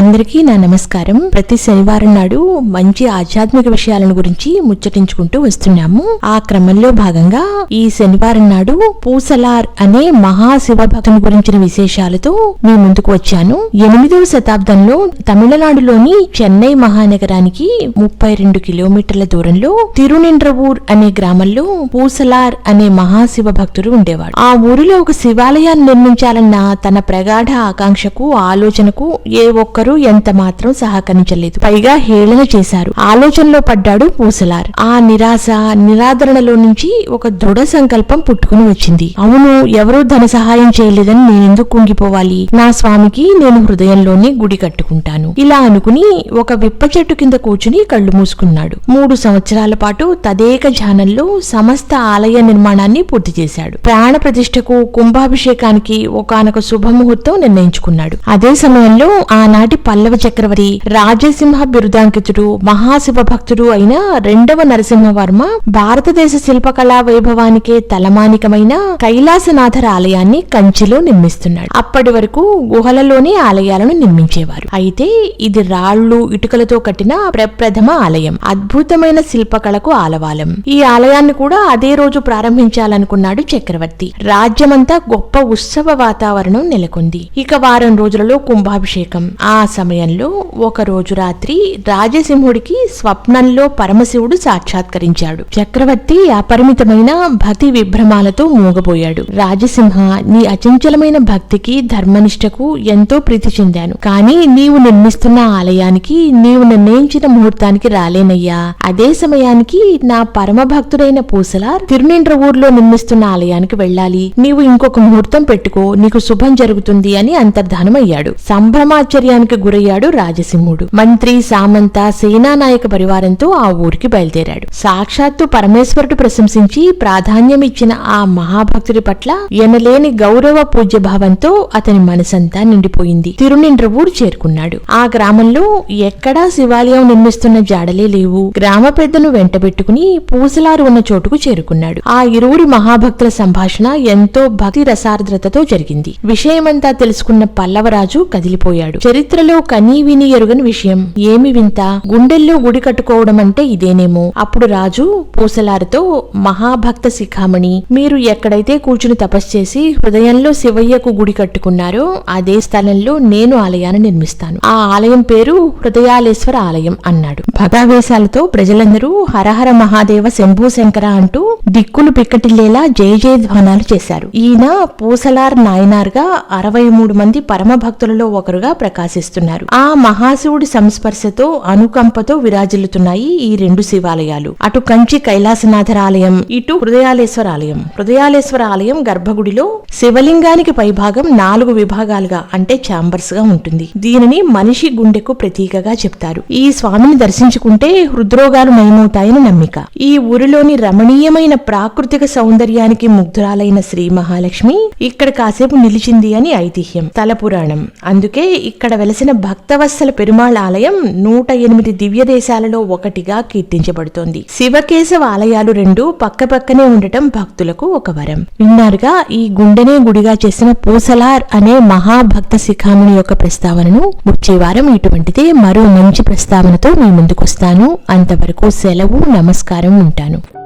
అందరికీ నా నమస్కారం. ప్రతి శనివారం నాడు మంచి ఆధ్యాత్మిక విషయాలను గురించి ముచ్చటించుకుంటూ వస్తున్నాము. ఆ క్రమంలో భాగంగా ఈ శనివారం నాడు పూసలార్ అనే మహాశివ భక్తుని గురించిన విశేషాలతో మీ ముందుకు వచ్చాను. ఎనిమిదవ శతాబ్దంలో తమిళనాడులోని చెన్నై మహానగరానికి ముప్పై రెండు కిలోమీటర్ల దూరంలో తిరునిండ్రవూర్ అనే గ్రామంలో పూసలార్ అనే మహాశివ భక్తుడు ఉండేవాడు. ఆ ఊరిలో ఒక శివాలయాన్ని నిర్మించాలన్న తన ప్రగాఢ ఆకాంక్షకు ఆలోచనకు ఏ ఒక్కరు ఎంత మాత్రం సహకరించలేదు. పైగా హేళన చేశారు. ఆలోచనలో పడ్డాడు పూసలార్ ఆ నిరాశ నిరాదరణలో నుంచి ఒక దృఢ సంకల్పం పుట్టుకుని వచ్చింది. అవును ఎవరూ ధన సహాయం చేయలేదని నేనెందుకు కుంగిపోవాలి? నా స్వామికి నేను హృదయంలోనే గుడి కట్టుకుంటాను. ఇలా అనుకుని ఒక విప్ప చెట్టు కింద కూర్చుని కళ్ళు మూసుకున్నాడు. మూడు సంవత్సరాల పాటు తదేక ధ్యానంలో సమస్త ఆలయ నిర్మాణాన్ని పూర్తి చేశాడు. ప్రాణ ప్రతిష్టకు కుంభాభిషేకానికి ఒకానొక శుభముహూర్తం నిర్ణయించుకున్నాడు. అదే సమయంలో ఆనాటి పల్లవ చక్రవర్తి రాజసింహ బిరుదాంకితుడు మహాశివ భక్తుడు అయిన రెండవ నరసింహవర్మ భారతదేశ శిల్పకళా వైభవానికే తలమానికమైన కైలాసనాథర ఆలయాన్ని కంచిలో నిర్మిస్తున్నాడు. అప్పటి వరకు గుహలలోనే ఆలయాలను నిర్మించేవారు. అయితే ఇది రాళ్ళు ఇటుకలతో కట్టిన ప్రప్రథమ ఆలయం. అద్భుతమైన శిల్పకళకు ఆలవాలం. ఈ ఆలయాన్ని కూడా అదే రోజు ప్రారంభించాలనుకున్నాడు చక్రవర్తి. రాజ్యమంతా గొప్ప ఉత్సవ వాతావరణం నెలకొంది. ఇక వారం రోజులలో కుంభాభిషేకం. ఆ ఆ సమయంలో ఒక రోజు రాత్రి రాజసింహుడికి స్వప్నంలో పరమశివుడు సాక్షాత్కరించాడు. చక్రవర్తి అపరిమితమైన భక్తి విభ్రమాలతో మూగబోయాడు. రాజసింహ నీ అచంచలమైన భక్తికి ధర్మనిష్టకు ఎంతో ప్రీతి చెందాను. కానీ నీవు నిర్మిస్తున్న ఆలయానికి నీవు నిర్ణయించిన ముహూర్తానికి రాలేనయ్యా. అదే సమయానికి నా పరమ భక్తుడైన పూసలార్ తిరునిండ్ర ఊర్లో నిర్మిస్తున్న ఆలయానికి వెళ్ళాలి. నీవు ఇంకొక ముహూర్తం పెట్టుకో. నీకు శుభం జరుగుతుంది అని అంతర్ధానమయ్యాడు. సంభ్రమాశ్చర్యానికి గురయ్యాడు రాజసింహుడు. మంత్రి సామంత సేనానాయక పరివారంతో ఆ ఊరికి బయలుదేరాడు. సాక్షాత్తు పరమేశ్వరుడు ప్రశంసించి ప్రాధాన్యమిచ్చిన ఆ మహాభక్తుడి పట్ల ఎనలేని గౌరవ పూజ్య భావంతో అతని మనసంతా నిండిపోయింది. తిరునిండ్రవూరు చేరుకున్నాడు. ఆ గ్రామంలో ఎక్కడా శివాలయం నిర్మిస్తున్న జాడలే లేవు. గ్రామ పెద్దను వెంటబెట్టుకుని పూసలారు ఉన్న చోటుకు చేరుకున్నాడు. ఆ ఇరువురి మహాభక్తుల సంభాషణ ఎంతో భక్తి రసార్ద్రతతో జరిగింది. విషయమంతా తెలుసుకున్న పల్లవరాజు కదిలిపోయాడు. చరిత్ర చరిత్రలో కనీ విని ఎరుగని విషయం. ఏమి వింత? గుండెల్లో గుడి కట్టుకోవడం అంటే ఇదేనేమో. అప్పుడు రాజు పూసలారితో మహాభక్త శిఖామణి మీరు ఎక్కడైతే కూర్చుని తపస్సు చేసి హృదయంలో శివయ్యకు గుడి కట్టుకున్నారో అదే స్థలంలో నేను ఆలయాన్ని నిర్మిస్తాను. ఆ ఆలయం పేరు హృదయాలేశ్వర ఆలయం అన్నాడు. భగావేశాలతో ప్రజలందరూ హరహర మహాదేవ శంభూ శంకర అంటూ దిక్కులు పిక్కటిల్లేలా జయ జయ ధ్వానాలు చేశారు. ఈయన పూసలార్ నాయనార్గా అరవై మూడు మంది పరమ భక్తులలో ఒకరుగా ప్రకాశిస్తారు. చేస్తున్నారు ఆ మహాశివుడి సంస్పర్శతో అనుకంపతో విరాజిల్లుతున్నాయి ఈ రెండు శివాలయాలు. అటు కంచి కైలాసనాథర ఆలయం ఇటు హృదయాలేశ్వర ఆలయం. హృదయాలేశ్వర ఆలయం గర్భగుడిలో శివలింగానికి పైభాగం నాలుగు విభాగాలుగా అంటే ఛాంబర్స్గా ఉంటుంది. దీనిని మనిషి గుండెకు ప్రతీకగా చెప్తారు. ఈ స్వామిని దర్శించుకుంటే హృద్రోగాలు నయమవుతాయని నమ్మిక. ఈ ఊరిలోని రమణీయమైన ప్రాకృతిక సౌందర్యానికి ముగ్ధురాలైన శ్రీ మహాలక్ష్మి ఇక్కడ కాసేపు నిలిచింది అని ఐతిహ్యం. తల పురాణం అందుకే ఇక్కడ వెలసిన భక్తవత్సల పెరుమాళ్ ఆలయం నూట ఎనిమిది దివ్య దేశాలలో ఒకటిగా కీర్తించబడుతోంది. శివకేశవ ఆలయాలు రెండు పక్కపక్కనే ఉండటం భక్తులకు ఒక వరం. విన్నారుగా ఈ గుండెనే గుడిగా చేసిన పూసలార్ అనే మహాభక్త శిఖాముని యొక్క ప్రస్తావనను వచ్చే వారం ఇటువంటిదే మరో మంచి ప్రస్తావనతో మీ ముందుకొస్తాను. అంతవరకు సెలవు నమస్కారం ఉంటాను.